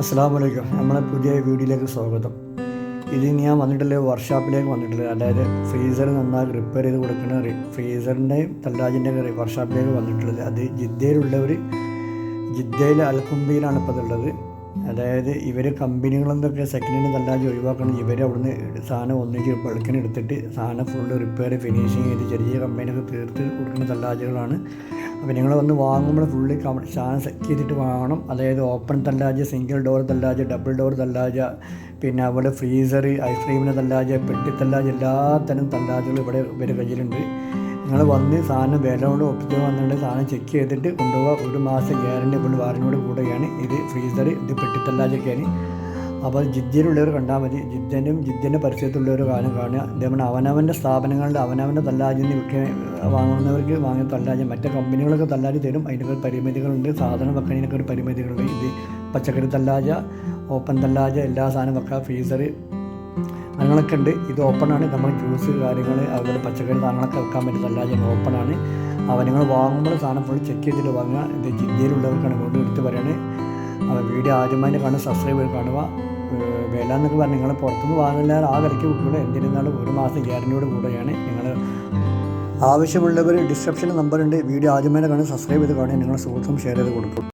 അസ്സാം വലൈക്കും നമ്മളെ പുതിയ വീഡിയോയിലേക്ക് സ്വാഗതം. ഇത് ഞാൻ വന്നിട്ടുള്ള വർക്ക്ഷോപ്പിലേക്ക് വന്നിട്ടുള്ളത്. അതായത് ഫ്രീസർ നന്നായി റിപ്പയർ ചെയ്ത് കൊടുക്കുന്ന ഫ്രീസറിന്റെയും തല്ലാജിന്റെയും വർക്ക്ഷോപ്പിലേക്ക് വന്നിട്ടുള്ളത്. അത് ജിദ്ദയിലുള്ളവർ ജിദ്ദയിലെ അൽക്കുംബിയിലാണ് ഇപ്പോൾ ഉള്ളത് അതായത് ഇവർ കമ്പനികളെന്തൊക്കെ സെക്കൻഡ് ഹാൻഡ് തല്ലാജ് ഒഴിവാക്കണം. ഇവർ അവിടുന്ന് സാധനം ഒന്നിച്ച് ബൾക്കിന് എടുത്തിട്ട് സാധനം ഫുള്ള് റിപ്പയർ ഫിനിഷിങ് ചെയ്ത് ചെറിയ കമ്പനിയൊക്കെ തീർത്ത് കൊടുക്കുന്ന തല്ലാജുകളാണ് അപ്പോൾ നിങ്ങൾ വന്ന് വാങ്ങുമ്പോൾ ഫുള്ള് സാധനം സെറ്റ് ചെയ്തിട്ട് വാങ്ങണം. അതായത് ഓപ്പൺ തല്ലാജ് സിംഗിൾ ഡോർ തല്ലാജ് ഡബിൾ ഡോർ തല്ലാജ പിന്നെ അതുപോലെ ഫ്രീസർ ഐസ്ക്രീമിന്റെ തല്ലാജ പെട്ടി തല്ലാജ എല്ലാത്തരം തല്ലാജകളും ഇവിടെ ഇവരുടെ കയ്യിലുണ്ട്. നിങ്ങൾ വന്ന് സാധനം വില കൊണ്ട് ഒപ്പിച്ച് വന്നിട്ട് സാധനം ചെക്ക് ചെയ്തിട്ട് കൊണ്ടുപോകുക ഒരു മാസം ഗ്യാരണ്ടി ഫുൾ വാറന്റിയോട് കൂടെയാണ്. ഇത് ഫ്രീസർ ഇത് പെട്ടി പെട്ടിത്തല്ലാജൊക്കെയാണ് അപ്പോൾ ജിദ്ദയിലുള്ളവർ കണ്ടാൽ മതി. ജിദ്ദനും ജിദ്ദന്റെ പരിസരത്തുള്ളവർ കാലം കാണുക. അതേപോലെ അവനവന്റെ സ്ഥാപനങ്ങളുടെ അവനവന്റെ തല്ലാജിൽ നിന്ന് വിൽക്കാൻ വാങ്ങുന്നവർക്ക് വാങ്ങിയ തല്ലാജ് മറ്റേ കമ്പനികളൊക്കെ തല്ലാജ് തരും. അതിനൊക്കെ ഒരു പരിമിതികളുണ്ട്. സാധനം വെക്കുന്നതിനൊക്കെ ഒരു പരിമിതികളുണ്ട്. ഇത് പച്ചക്കറി തല്ലാജ ഓപ്പൺ തല്ലാജ എല്ലാ സാധനം വെക്കുക ഫ്രീസർ അങ്ങനെയൊക്കെ ഉണ്ട്. ഇത് ഓപ്പണാണ് നമ്മൾ ജ്യൂസ് കാര്യങ്ങൾ അതുപോലെ പച്ചക്കറി സാധനങ്ങളൊക്കെ വെക്കാൻ പറ്റും തല്ലാജ ഓപ്പണാണ് അവനങ്ങൾ നിങ്ങൾ വാങ്ങുമ്പോൾ സാധനം ഫുൾ ചെക്ക് ചെയ്തിട്ട് വാങ്ങുക. ഇത് ജിദ്ദയിലുള്ളവർക്കാണ്. കൊണ്ട് എടുത്ത് പറയുന്നത് അപ്പോൾ വീഡിയോ ആദ്യമായി കാണുക സബ്സ്ക്രൈബ് ചെയ്ത് കാണുക. വേണ്ട എന്നൊക്കെ പറഞ്ഞാൽ നിങ്ങൾ പുറത്തുനിന്ന് വാങ്ങില്ല ആ വിലയ്ക്ക് കിട്ടുള്ളൂ എന്തിരുന്നാലും ഒരു മാസം ഗ്യാരണ്ടിയോട് കൂടെയാണ് നിങ്ങൾ ആവശ്യമുള്ളവർ ഡിസ്ക്രിപ്ഷൻ നമ്പറുണ്ട് വീഡിയോ ആദ്യമായി കാണുക സബ്സ്ക്രൈബ് ചെയ്ത് കാണുക. നിങ്ങളുടെ സുഹൃത്തും ഷെയർ ചെയ്ത് കൊടുക്കും.